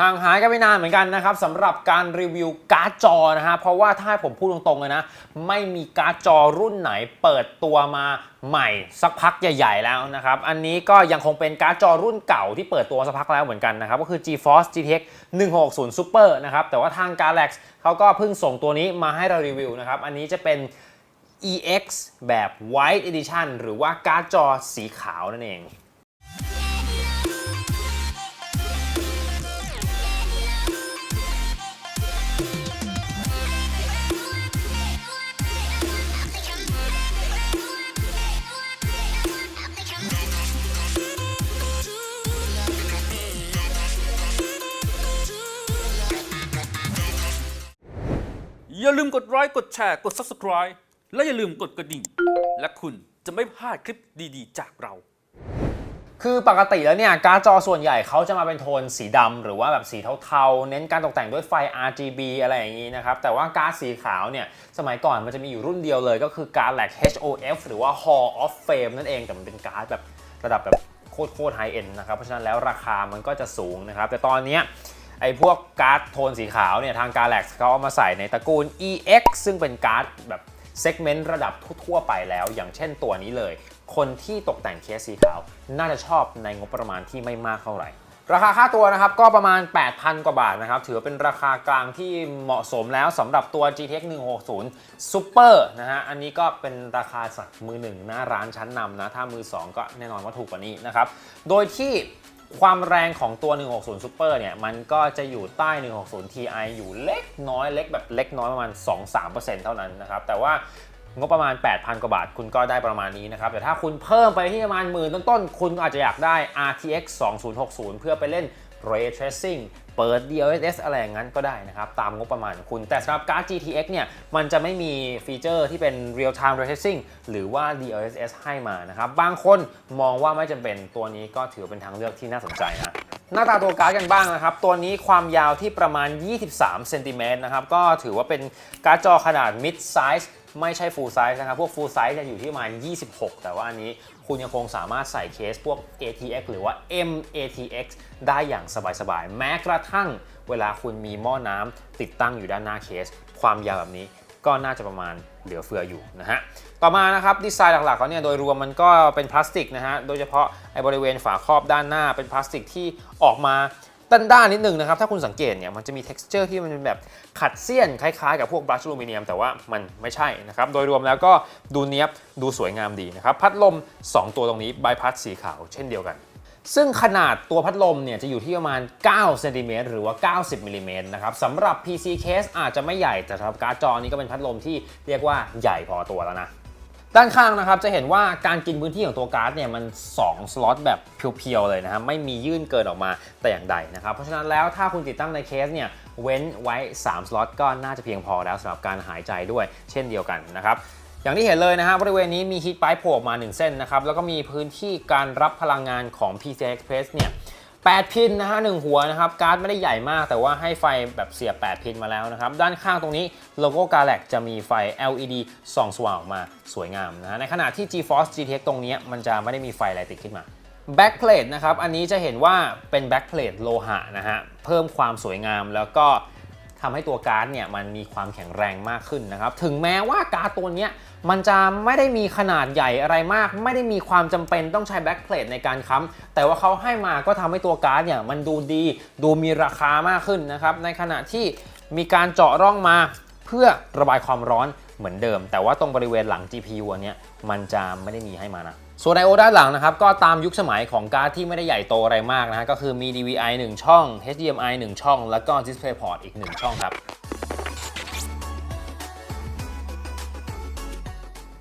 ห่างหายกันไปนานเหมือนกันนะครับสำหรับการรีวิวการ์ดจอนะฮะเพราะว่าถ้าให้ผมพูดตรงๆเลยนะ ไม่มีการ์ดจอรุ่นไหนเปิดตัวมาใหม่สักพักใหญ่ๆแล้วนะครับ อันนี้ก็ยังคงเป็นการ์ดจอรุ่นเก่าที่เปิดตัวสักพักแล้วเหมือนกันนะครับ ก็คือ GeForce GTX 1660 Super นะครับ แต่ว่าทาง Galax เขาก็เพิ่งส่งตัวนี้มาให้เรารีวิวนะครับ อันนี้จะเป็น EX แบบ White Edition หรือว่าการ์ดจอสีขาวนั่นเอง อย่าลืมกดไลค์กดแชร์กด Subscribe และอย่าลืมกดกระดิ่ง และคุณจะไม่พลาดคลิปดีๆ จากเรา คือปกติแล้วเนี่ย การ์ดจอส่วนใหญ่เขาจะมาเป็นโทนสีดำหรือว่าแบบสีเทาๆ เน้นการตกแต่งด้วยไฟ RGB อะไรอย่างนี้นะครับ แต่ว่าการ์ดสีขาวเนี่ย สมัยก่อนมันจะมีอยู่รุ่นเดียวเลย ก็คือการ์ดแหลก HOF หรือว่า Hall of Fame นั่นเอง แต่มันเป็นการ์ดแบบระดับแบบโคตรโคตรไฮเอ็นนะครับ เพราะฉะนั้นแล้วราคามันก็จะสูงนะครับ แต่ตอนนี้ ไอ้พวกการ์ดโทนสีขาวเนี่ยทาง Galax เขาเอามาใส่ในตระกูล EX ซึ่งเป็นการ์ดแบบเซกเมนต์ระดับทั่วไปแล้ว อย่างเช่นตัวนี้เลย คนที่ตกแต่งเคสสีขาว น่าจะชอบในงบประมาณที่ไม่มากเท่าไหร่ ราคาค่าตัวนะครับก็ประมาณ 8,000 กว่าบาทนะครับ ถือว่าเป็นราคากลางที่เหมาะสมแล้วสำหรับตัว GTX 160 Super นะฮะ อันนี้ก็เป็นราคาจากมือหนึ่งหน้าร้านชั้นนำนะ ถ้ามือ 2 ก็แน่นอนว่าถูกกว่านี้นะครับ โดยที่ ความแรงของตัว 160 Super เนี่ย มันก็จะอยู่ใต้ 160 Ti อยู่เล็กน้อยเล็กแบบเล็กน้อยประมาณ 2-3%เท่านั้นนะครับ แต่ว่างบประมาณ 8,000 กว่าบาท คุณก็ได้ประมาณนี้นะครับ แต่ถ้าคุณเพิ่มไปที่ประมาณหมื่นต้นๆ คุณอาจจะอยากได้ RTX 2060 เพื่อไปเล่น Ray Tracing เปิด DLSS อะไรอย่างนั้นก็ได้นะครับ ตามงบประมาณคุณ แต่สำหรับการ์ด GTX เนี่ย มันจะไม่มีฟีเจอร์ที่เป็น Real Time Ray Tracing หรือว่า DLSS ให้มานะครับ บางคนมองว่าไม่จำเป็นตัวนี้ก็ถือเป็นทางเลือกที่น่าสนใจนะหน้าตาตัวการ์ดกันบ้างนะครับ ตัวนี้ความยาวที่ประมาณ 23 เซนติเมตรนะครับ ก็ถือว่าเป็นการ์ดจอขนาด mid size ไม่ใช่ full size นะครับ พวก full size จะอยู่ที่ประมาณ 26 แต่ว่าอันนี้คุณยังคงสามารถใส่เคสพวก ATX หรือว่า MATX ได้อย่างสบายๆ แม้กระทั่งเวลาคุณมีหม้อน้ำติดตั้งอยู่ด้านหน้าเคส ความยาวแบบนี้ก็น่าจะประมาณเหลือเฟืออยู่นะฮะ ต่อมานะครับดีไซน์หลักๆเขาเนี่ยโดยรวมมันก็เป็นพลาสติกนะฮะ โดยเฉพาะไอ้บริเวณฝาครอบด้านหน้าเป็นพลาสติกที่ออกมา ด้านๆนิดนึงนะครับ ถ้าคุณสังเกตเนี่ยมันจะมี t e x t อร์ที่มันเป็นแบบขัดเสี้ยนคล้ายๆกับพวกบลัชอลูมิเนียมแต่ว่ามันไม่ใช่นะครับ โดยรวมแล้วก็ดูเนี้ยบดูสวยงามดีนะครับ พัดลม 2 ตัวตรงนี้ใบพัดสีขาวเช่นเดียวกันซึ่งขนาดตัวพัดลมเนี่ยจะอยู่ที่ประมาณ 9 เซนติเมตรหรือว่า 90มิลลิเมตรนะครับสำหรับ PC case อาจจะไม่ใหญ่แต่สำหรับการ์ดจอนี้ก็เป็นพัดลมที่เรียกว่าใหญ่พอตัวแล้วนะ ด้านข้างนะครับจะเห็นว่าการกินพื้นที่ของตัวการ์ดเนี่ยมัน 2 สล็อตแบบเพียวๆเลยนะครับไม่มียื่นเกินออกมาแต่อย่างใดนะครับ เพราะฉะนั้นแล้วถ้าคุณติดตั้งในเคสเนี่ยเว้นไว้ 3 สล็อตก็น่าจะเพียงพอแล้วสำหรับการหายใจด้วยเช่นเดียวกันนะครับอย่างที่เห็นเลยนะฮะบริเวณนี้มีฮีทไ i ์โผล่มา 1 เส้นนะครับแล้วก็มีพื้นที่การรับพลังงานของ PCI Express เนี่ย 8 พินนะฮะหนึ่งหัวนะครับการ์ดไม่ได้ใหญ่มากแต่ว่าให้ไฟแบบเสียบ 8 พินมาแล้วนะครับด้านข้างตรงนี้โลโก้ Galax จะมีไฟ LED ส่องสว่างออกมาสวยงามนะฮะในขณะที่ GeForce GTX ตรงนี้มันจะไม่ได้มีไฟอะไรติดขึ้นมา Backplate นะครับอันนี้จะเห็นว่าเป็น Backplate โลหะนะฮะเพิ่มความสวยงามแล้วก็ ทำให้ตัวการ์ดเนี่ยมันมีความแข็งแรงมากขึ้นนะครับ ถึงแม้ว่าการ์ดตัวนี้มันจะไม่ได้มีขนาดใหญ่อะไรมาก ไม่ได้มีความจำเป็นต้องใช้ Backplate ในการค้ำแต่ว่าเขาให้มาก็ทำให้ตัวการ์ดเนี่ยมันดูดีดูมีราคามากขึ้นนะครับ ในขณะที่มีการเจาะร่องมาเพื่อระบายความร้อนเหมือนเดิม แต่ว่าตรงบริเวณหลัง GPU อันเนี้ยมันจะไม่ได้มีให้มานะ ส่วน I/O ด้านหลังนะครับ ก็ตามยุคสมัยของการ์ดที่ไม่ได้ใหญ่โตอะไรมากนะฮะก็คือมี DVI 1 ช่อง HDMI 1 ช่อง แล้วก็ DisplayPort อีก 1 ช่องครับ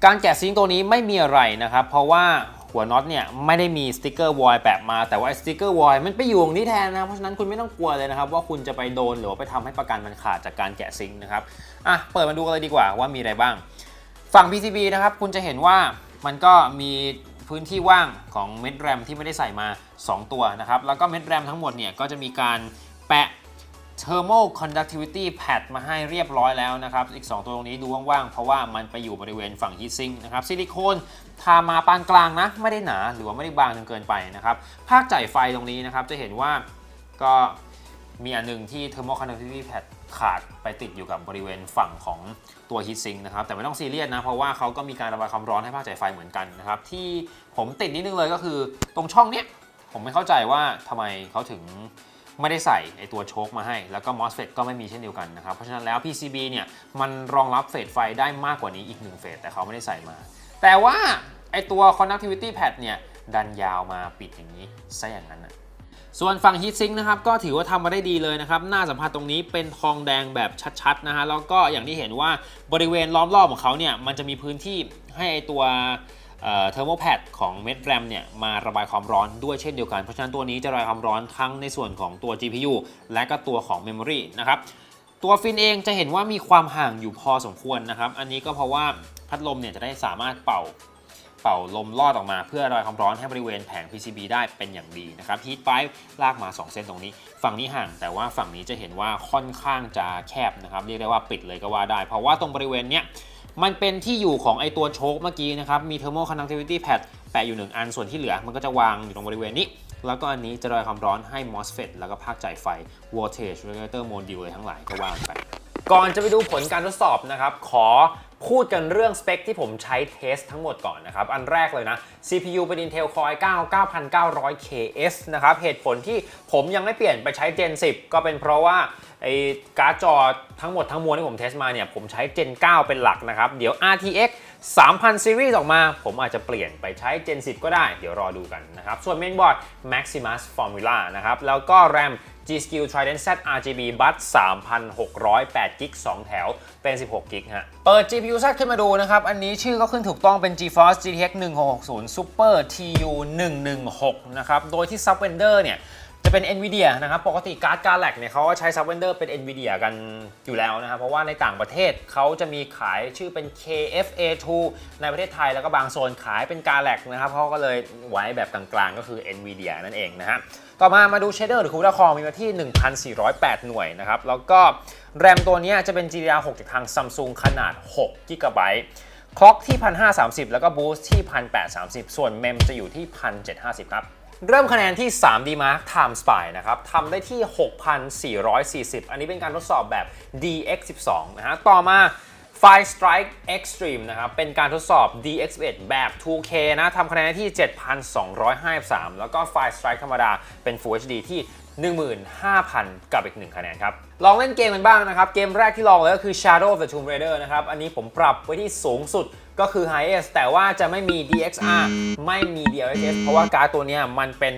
การแกะซิงค์ตัวนี้ไม่มีอะไรนะครับ เพราะว่าหัวน็อตเนี่ยไม่ได้มีสติกเกอร์วอยล์แปะมาแต่ว่าสติกเกอร์วอยล์มันไปอยู่ตรงนี้แทนนะเพราะฉะนั้นคุณไม่ต้องกลัวเลยนะครับ ว่าคุณจะไปโดนหรือว่าไปทำให้ประกันมันขาดจากการแกะซิงค์นะครับอะเปิดมาดูกันเลยดีกว่าว่ามีอะไรบ้าง ฝั่ง PCB นะครับคุณจะเห็นว่ามันก็มี พื้นที่ว่างของเม็ดแรมที่ไม่ได้ใส่มา 2 ตัวนะครับ แล้วก็เม็ดแรมทั้งหมดเนี่ยก็จะมีการแปะ Thermal Conductivity Pad มาให้เรียบร้อยแล้วนะครับ อีก 2 ตัวตรงนี้ดูว่างๆ เพราะว่ามันไปอยู่บริเวณฝั่ง Heat Sink นะครับ ซิลิโคนทามาปานกลางนะ ไม่ได้หนาหรือว่าไม่ได้บางจนเกินไปนะครับ ภาคจ่ายไฟตรงนี้นะครับ จะเห็นว่าก็ มีอันหนึงที่ thermal conductivity pad ขาดไปติดอยู่กับบริเวณฝั่งของตัว heat sink นะครับ แต่ไม่ต้องซีเรียสนะ เพราะว่าเขาก็มีการระบายความร้อนให้ภาคจ่ายไฟเหมือนกันนะครับ ที่ผมติดนิดนึงเลยก็คือตรงช่องเนี้ย ผมไม่เข้าใจว่าทำไมเขาถึงไม่ได้ใส่ไอตัวโชคมาให้ แล้วก็ MOSFET ก็ไม่มีเช่นเดียวกันนะครับ เพราะฉะนั้นแล้ว PCB เนี่ยมันรองรับเฟสไฟได้มากกว่านี้อีกหนึ่งเฟสแต่เขาไม่ได้ใส่มา แต่ว่าไอตัว conductivity pad เนี่ยดันยาวมาปิดอย่างนี้ซะอย่างนั้นนะ ส่วนฝั่ง Heat Sink นะครับก็ถือว่าทำมาได้ดีเลยนะครับหน้าสัมผัสตรงนี้เป็นทองแดงแบบชัดๆนะฮะแล้วก็อย่างที่เห็นว่าบริเวณล้อมรอบของเขาเนี่ยมันจะมีพื้นที่ให้ไอ้ตัวเทอร์โมแพดของเม็ดแรมเนี่ยมาระบายความร้อนด้วยเช่นเดียวกัน เพราะฉะนั้นตัวนี้จะระบายความร้อนทั้งในส่วนของตัว GPU และก็ตัวของ Memory นะครับตัวฟินเองจะเห็นว่ามีความห่างอยู่พอสมควรนะครับ อันนี้ก็เพราะว่าพัดลมเนี่ยจะได้สามารถเป่า เป่าลมลอดออกมา เพื่อระบายความร้อนให้บริเวณแผง PCB ได้เป็นอย่างดีนะครับฮีทไ p ลากมา 2 เส้นตรงนี้ ฝั่งนี้ห่างแต่ว่าฝั่งนี้จะเห็นว่าค่อนข้างจะแคบนะครับ เรียกได้ว่าปิดเลยก็ว่าได้ เพราะว่าตรงบริเวณเนี้ยมันเป็นที่อยู่ของไอตัวโชคเมื่อกี้นะครับ มี thermal conductivity pad แปะอยู่1อัน ส่วนที่เหลือมันก็จะวางอยู่ตรงบริเวณนี้ แล้วก็อันนี้จะระบายความร้อนให้ MOSFET แล้วก็ภาคจ่ายไฟ voltage regulator module ทั้งหลายก็วากันไป ก่อนจะไปดูผลการทดสอบนะครับ ขอ พูดกันเรื่องสเปคที่ผมใช้เทสทั้งหมดก่อนนะครับ อันแรกเลยนะ CPU เป็น Intel Core i9 9900 KS นะครับ เหตุผลที่ผมยังไม่เปลี่ยนไปใช้ Gen 10 ก็เป็นเพราะว่าไอ้การ์ดจอทั้งหมดทั้งมวลที่ผมเทสมาเนี่ย ผมใช้ Gen 9 เป็นหลักนะครับ เดี๋ยว RTX 3000 Series ออกมา ผมอาจจะเปลี่ยนไปใช้ Gen 10 ก็ได้ เดี๋ยวรอดูกันนะครับ ส่วน Mainboard Maximus Formula นะครับ แล้วก็ RAM G Skill Trident Z RGB Bus 3,608 g b 2แถว เป็น 16 g b ฮะ เปิด GPU Z ขึ้นมาดูนะครับ อันนี้ชื่อก็ขึ้นถูกต้องเป็น GeForce GTX 1660 Super TU 116 นะครับ โดยที่ Subwender เนี่ย จะเป็น NVIDIA นะครับปกติการ์ดการ์แลกเนี่ยเขาก็ใช้ Subwender เป็น NVIDIA กันอยู่แล้วนะครับ เพราะว่าในต่างประเทศเขาจะมีขายชื่อเป็น KFA2 ในประเทศไทยแล้วก็บางโซนขายเป็นการ์แลกนะครับเขาก็เลยไว้แบบกลางๆ ก็คือ NVIDIA นั่นเองนะฮะต่อมามาดูเชดเดอร์หรือคูดาคอมีมาที่ 1,408 หน่วยนะครับ แล้วก็แรมตัวนี้จะเป็น GDDR6 จากทาง Samsung ขนาด6 g b คล็อกที่ 1,530 แล้วก็บูสต์ที่ 1,830 ส่วนเมมจะอยู่ที่ 1,750 ครับ เริ่มคะแนนที่ 3D Mark Time Spy นะครับทำได้ที่ 6,440 อันนี้เป็นการทดสอบแบบ DX12 นะฮะ ต่อมา Fire Strike Extreme นะครับ เป็นการทดสอบ DX11 แบบ 2K นะทำคะแนนได้ที่ 7,253 แล้วก็ Fire Strike ธรรมดาเป็น Full HD ที่ 15,000 กับอีก 1 คะแนนครับ ลองเล่นเกมกันบ้างนะครับ เกมแรกที่ลองเลยก็คือ Shadow of the Tomb Raider นะครับ อันนี้ผมปรับไว้ที่สูงสุดก็คือ Highest แต่ว่าจะไม่มี DXR ไม่มี DLSS เพราะว่าการ์ดตัวนี้มันเป็น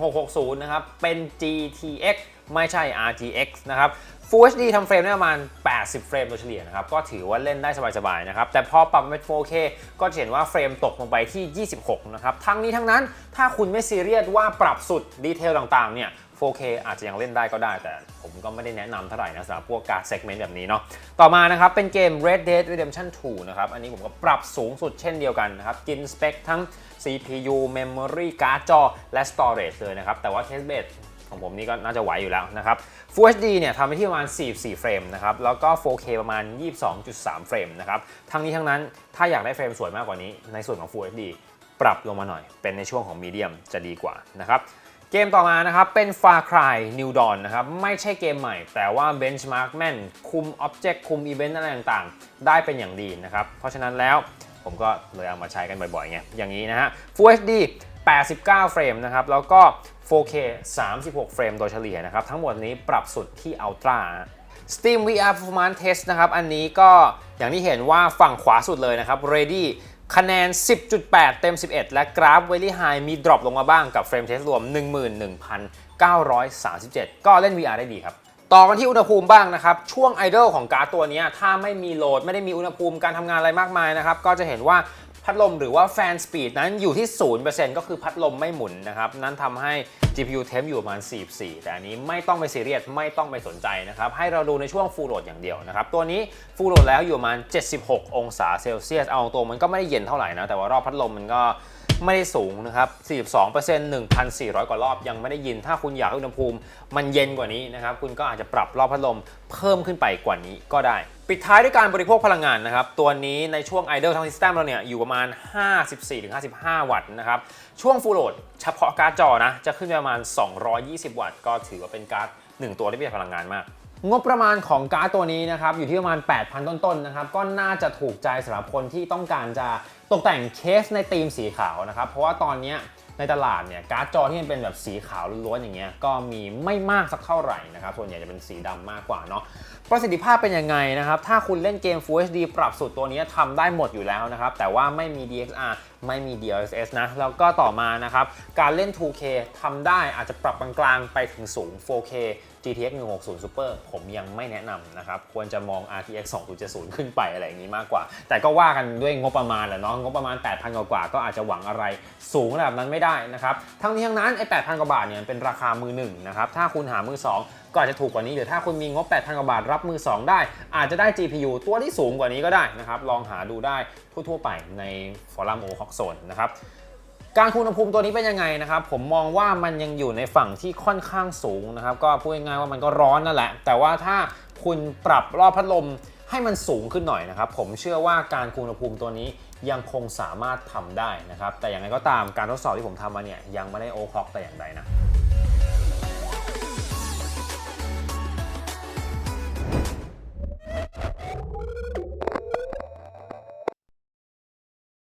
1660 นะครับ เป็น GTX ไม่ใช่ RTX นะครับ Full HD ทำเฟรมได้ประมาณ 80 เฟรมโดยเฉลี่ยนะครับ ก็ถือว่าเล่นได้สบายๆนะครับ แต่พอปรับเป็น 4K ก็จะเห็นว่าเฟรมตกลงไปที่ 26 นะครับ ทั้งนี้ทั้งนั้นถ้าคุณไม่ซีเรียสว่าปรับสุดดีเทลต่างๆ เนี่ย 4K อาจจะยังเล่นได้ก็ได้ แต่ผมก็ไม่ได้แนะนำเท่าไหร่นะสำหรับพวกการ์ดเซกเมนต์แบบนี้เนาะต่อมานะครับเป็นเกม Red Dead Redemption 2 นะครับ อันนี้ผมก็ปรับสูงสุดเช่นเดียวกันนะครับ กินสเปคทั้ง CPU Memory การ์ดจอ และ Storage เลยนะครับ แต่ว่า Test Bed ของผมนี่ก็น่าจะไหวอยู่แล้วนะครับ Full HD เนี่ยทำไปที่ประมาณ 44 เฟรมนะครับ แล้วก็ 4K ประมาณ 22.3 เฟรมนะครับ ทั้งนี้ทั้งนั้นถ้าอยากได้เฟรมสวยมากกว่านี้ในส่วนของ Full HD ปรับลงมาหน่อย เป็นในช่วงของ Medium จะดีกว่านะครับ เกมต่อมานะครับ เป็น Far Cry New Dawn นะครับ ไม่ใช่เกมใหม่ แต่ว่า Benchmark แม่นคุม Object คุม Event อะไรต่างๆ ได้เป็นอย่างดีนะครับ เพราะฉะนั้นแล้วผมก็เลยเอามาใช้กันบ่อยๆไงอย่างนี้นะฮะ Full HD 89 เฟรมนะครับ แล้วก็ 4K 36 เฟรมโดยเฉลี่ยนะครับ ทั้งหมดนี้ปรับสุดที่ Ultra Steam VR Performance Test นะครับ อันนี้ก็อย่างที่เห็นว่าฝั่งขวาสุดเลยนะครับ Ready คะแนน 10.8 เต็ม 11 และกราฟเวลี่ไฮมีดรอปลงมาบ้างกับเฟรมเทสรวม 11,937 ก็เล่น VR ได้ดีครับ ต่อกันที่อุณหภูมิบ้างนะครับ ช่วงไอดอลของการ์ดตัวนี้ถ้าไม่มีโหลด ไม่ได้มีอุณหภูมิการทำงานอะไรมากมายนะครับ ก็จะเห็นว่า พัดลมหรือว่าแฟนสปีดนั้นอยู่ที่ 0%ก็คือพัดลมไม่หมุนนะครับ นั่นทำให้ GPU temp อยู่ประมาณ 44 แต่อันนี้ไม่ต้องไปซีเรียส ไม่ต้องไปสนใจนะครับ ให้เราดูในช่วง full load อย่างเดียวนะครับ ตัวนี้ full load แล้วอยู่ประมาณ 76 องศาเซลเซียส เอาตรงมันก็ไม่ได้เย็นเท่าไหร่นะ แต่ว่ารอบพัดลมมันก็ ไม่ได้สูงนะครับ 42% 1,400 กว่ารอบยังไม่ได้ยิน ถ้าคุณอยากให้อุณหภูมิ มันเย็นกว่านี้นะครับ คุณก็อาจจะปรับรอบพัดลมเพิ่มขึ้นไปกว่านี้ก็ได้ ปิดท้ายด้วยการบริโภคพลังงานนะครับ ตัวนี้ในช่วง Idle ทั้ง System เราเนี่ยอยู่ประมาณ 54-55 วัตต์นะครับ ช่วง Full Load เฉพาะการ์ดจอนะ จะขึ้นไปประมาณ 220 วัตต์ ก็ถือว่าเป็นการ์ด1ตัวที่ประหยัดพลังงานมาก งบประมาณของการ์ดตัวนี้นะครับอยู่ที่ประมาณ 8,000 ต้นๆนะครับก็น่าจะถูกใจสำหรับคนที่ต้องการจะตกแต่งเคสในธีมสีขาวนะครับเพราะว่าตอนนี้ในตลาดเนี่ยการ์ดจอที่มันเป็นแบบสีขาวล้วนๆอย่างเงี้ยก็มีไม่มากสักเท่าไหร่นะครับส่วนใหญ่จะเป็นสีดำมากกว่าเนาะประสิทธิภาพเป็นยังไงนะครับ ถ้าคุณเล่นเกม Full HD ปรับสุดตัวนี้ทำได้หมดอยู่แล้วนะครับ แต่ว่าไม่มี DXR ไม่มี DLSS นะ แล้วก็ต่อมานะครับ การเล่น 2K ทำได้อาจจะปรับกลางๆไปถึงสูง 4K GTX 160 Super ผมยังไม่แนะนำนะครับ ควรจะมอง RTX 2070 ขึ้นไปอะไรอย่างนี้มากกว่า แต่ก็ว่ากันด้วยงบประมาณแหละเนาะ งบประมาณ 8,000 กว่าก็อาจจะหวังอะไรสูงระดับนั้นไม่ได้นะครับ ทั้งนี้ทั้งนั้นไอ้ 8,000 กว่าบาทเนี่ยเป็นราคามือหนึ่งนะครับ ถ้าคุณหามือ2ก็อาจจะถูกกว่านี้หรือถ้าคุณมีงบ 8,000 กว่าบาทรับมือ 2 ได้ อาจจะได้ GPU ตัวที่สูงกว่านี้ก็ได้นะครับ ลองหาดูได้ทั่ว ๆ ไปในฟอรัมโอฮอกโซนนะครับการคุมอุณหภูมิตัวนี้เป็นยังไงนะครับ ผมมองว่ามันยังอยู่ในฝั่งที่ค่อนข้างสูงนะครับ ก็พูดง่ายๆว่ามันก็ร้อนนั่นแหละ แต่ว่าถ้าคุณปรับรอบพัดลมให้มันสูงขึ้นหน่อยนะครับ ผมเชื่อว่าการคุมอุณหภูมิตัวนี้ยังคงสามารถทำได้นะครับ แต่อย่างไรก็ตามการทดสอบที่ผมทำมาเนี่ยยังไม่ได้โอคล็อกแต่อย่างใดนะ